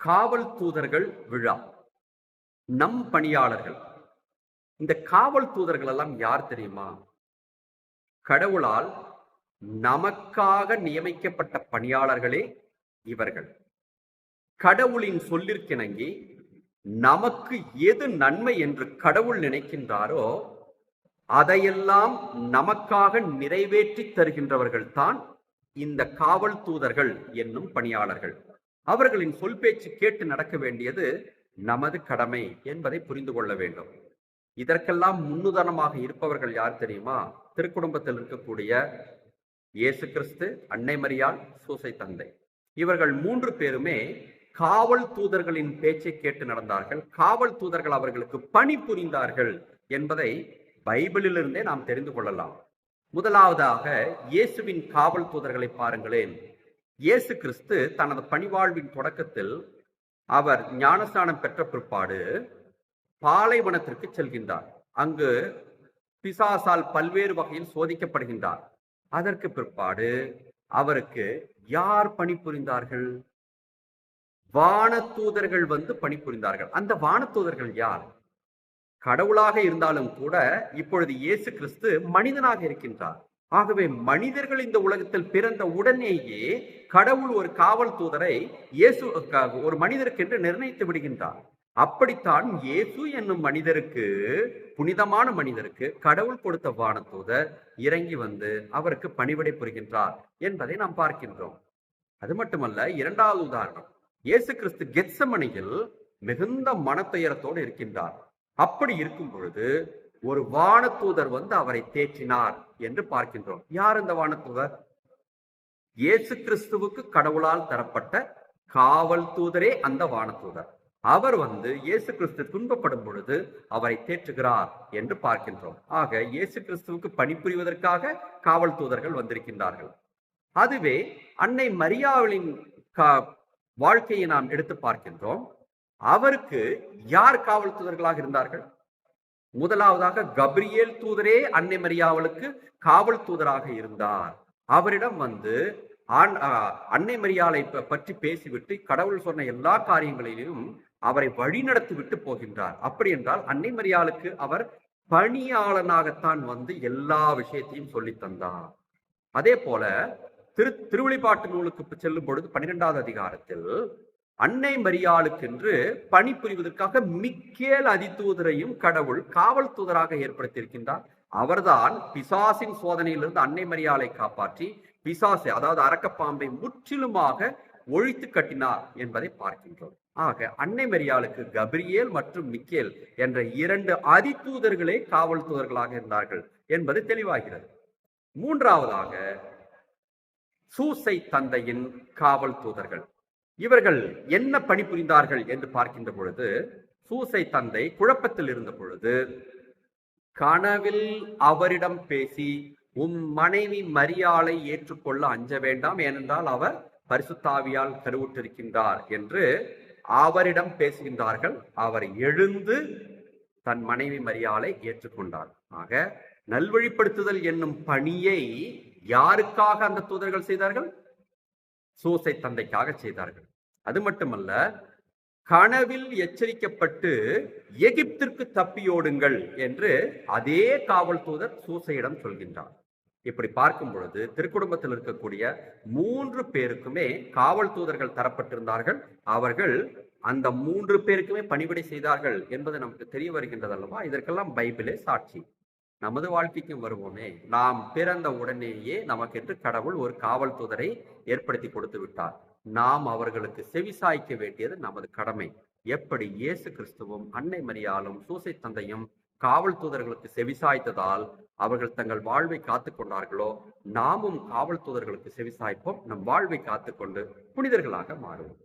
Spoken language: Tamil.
காவல் தூதர்கள் விழா. நம் பணியாளர்கள். இந்த காவல் தூதர்கள் எல்லாம் யார் தெரியுமா? கடவுளால் நமக்காக நியமிக்கப்பட்ட பணியாளர்களே இவர்கள். கடவுளின் சொல்லிற்கிணங்கி நமக்கு எது நன்மை என்று கடவுள் நினைக்கின்றாரோ அதையெல்லாம் நமக்காக நிறைவேற்றி தருகின்றவர்கள் தான் இந்த காவல் தூதர்கள் என்னும் பணியாளர்கள். அவர்களின் சொல் பேச்சு கேட்டு நடக்க வேண்டியது நமது கடமை என்பதை புரிந்து கொள்ள வேண்டும். இதற்கெல்லாம் முன்னுதாரணமாக இருப்பவர்கள் யார் தெரியுமா? திருக்குடும்பத்தில் இருக்கக்கூடிய இயேசு கிறிஸ்து அன்னை மரியாள் சூசை தந்தை. இவர்கள் மூன்று பேருமே காவல் தூதர்களின் பேச்சை கேட்டு நடந்தார்கள். காவல் தூதர்கள் அவர்களுக்கு பணி புரிந்தார்கள் என்பதை பைபிளிலிருந்தே நாம் தெரிந்து கொள்ளலாம். முதலாவதாக இயேசுவின் காவல் தூதர்களை பாருங்களேன். இயேசு கிறிஸ்து தனது பணிவாழ்வின் தொடக்கத்தில் அவர் ஞானஸ்நானம் பெற்ற பிற்பாடு பாலைவனத்திற்கு செல்கின்றார். அங்கு பிசாசால் பல்வேறு வகையில் சோதிக்கப்படுகின்றார். அதற்கு பிற்பாடு அவருக்கு யார் பணிபுரிந்தார்கள்? வானத்தூதர்கள் வந்து பணிபுரிந்தார்கள். அந்த வானத்தூதர்கள் யார்? கடவுளாக இருந்தாலும் கூட இப்பொழுது இயேசு கிறிஸ்து மனிதனாக இருக்கின்றார். ஆகவே மனிதர்கள் இந்த உலகத்தில் பிறந்த உடனேயே கடவுள் ஒரு காவல் தூதரை இயேசு ஒரு மனிதருக்கு என்று நிர்ணயித்து விடுகின்றார். அப்படித்தான் இயேசு என்னும் மனிதருக்கு புனிதமான மனிதருக்கு கடவுள் கொடுத்த வானதூதர் இறங்கி வந்து அவருக்கு பணிவிடை புரிகின்றார் என்பதை நாம் பார்க்கின்றோம். அது மட்டுமல்ல இரண்டாவது உதாரணம் இயேசு கிறிஸ்து கெட்சமணியில் மிகுந்த மனத்துயரத்தோடு இருக்கின்றார். அப்படி இருக்கும் பொழுது ஒரு வானதூதர் வந்து அவரை தேற்றினார் என்று பார்க்கின்றோம். யார் இந்த வானதூதர் இயேசு கிறிஸ்துவுக்கு கடவுளால் தரப்பட்ட காவல் தூதரே அந்த வானதூதர் அவர் வந்து இயேசு கிறிஸ்து துன்பப்படும் பொழுது அவரை தேற்றுகிறார் என்று பார்க்கின்றோம். ஆக இயேசு கிறிஸ்துவுக்கு பணிபுரிவதற்காக காவல் தூதர்கள் வந்திருக்கின்றார்கள். அதுவே அன்னை மரியாவின் வாழ்க்கையை நாம் எடுத்து பார்க்கின்றோம். அவருக்கு யார் காவல் தூதர்களாக இருந்தார்கள்? முதலாவதாக கப்ரியேல் தூதரே அன்னை மரியாவளுக்கு காவல் தூதராக இருந்தார். அவரிடம் வந்து அன்னை மரியாளை பற்றி பேசிவிட்டு கடவுள் சொன்ன எல்லா காரியங்களிலும் அவரை வழிநடத்தி விட்டு போகின்றார். அப்படி என்றால் அன்னை மரியாளுக்கு அவர் பணியாளனாகத்தான் வந்து எல்லா விஷயத்தையும் சொல்லி தந்தார். அதே போல திரு திருவழிபாட்டு நூலுக்கு செல்லும் பொழுது பன்னிரெண்டாவது அதிகாரத்தில் அன்னை மரியாளுக்கென்று பணிபுரிவதற்காக மிக்கேல் அதித்தூதரையும் கடவுள் காவல் தூதராக ஏற்படுத்தியிருக்கின்றார். அவர்தான் பிசாசின் சோதனையிலிருந்து அன்னை மரியாளை காப்பாற்றி பிசாசை அதாவது அரக்கப்பாம்பை முற்றிலுமாக ஒழித்து கட்டினார் என்பதை பார்க்கின்றோம். ஆக அன்னை மரியாளுக்கு கபிரியேல் மற்றும் மிக்கேல் என்ற இரண்டு அதித்தூதர்களே காவல் தூதர்களாக இருந்தார்கள் என்பது தெளிவாகிறது. மூன்றாவதாக சூசை தந்தையின் காவல் தூதர்கள். இவர்கள் என்ன பணிபுரிந்தார்கள் என்று பார்க்கின்ற பொழுது சூசை தந்தை குழப்பத்தில் இருந்த பொழுது கனவில் அவரிடம் பேசி உம் மனைவி மரியாளை ஏற்றுக்கொள்ள அஞ்ச வேண்டாம் ஏனென்றால் அவர் பரிசுத்தாவியால் கருவுற்றிருக்கின்றார் என்று அவரிடம் பேசுகின்றார்கள். அவர் எழுந்து தன் மனைவி மரியாளை ஏற்றுக்கொண்டார். ஆக நல்வழிப்படுத்துதல் என்னும் பணியை யாருக்காக அந்த தூதர்கள் செய்தார்கள்? சூசை தந்தைக்காக செய்தார்கள். அது மட்டுமல்ல கனவில் எச்சரிக்கப்பட்டு எகிப்திற்கு தப்பியோடுங்கள் என்று அதே காவல் தூதர் சூசையிடம் சொல்கின்றார். இப்படி பார்க்கும் பொழுது திருக்குடும்பத்தில் இருக்கக்கூடிய மூன்று பேருக்குமே காவல் தூதர்கள் தரப்பட்டிருந்தார்கள். அவர்கள் அந்த மூன்று பேருக்குமே பணிவிடை செய்தார்கள் என்பது நமக்கு தெரிய வருகின்றது அல்லவா? இதற்கெல்லாம் பைபிளே சாட்சி. நமது வாழ்க்கைக்கும் வருவோமே. நாம் பிறந்த உடனேயே நமக்கென்று கடவுள் ஒரு காவல் தூதரை ஏற்படுத்தி கொடுத்து விட்டார். நாம் அவர்களுக்கு செவிசாய்க்க வேண்டியது நமது கடமை. எப்படி இயேசு கிறிஸ்துவும் அன்னை மரியாலும் சூசை தந்தையும் காவல் தூதர்களுக்கு செவிசாய்த்ததால் அவர்கள் தங்கள் வாழ்வை காத்து கொண்டார்களோ நாமும் காவல் தூதர்களுக்கு செவிசாய்ப்போம் நம் வாழ்வை காத்துக்கொண்டு புனிதர்களாக மாறுவோம்.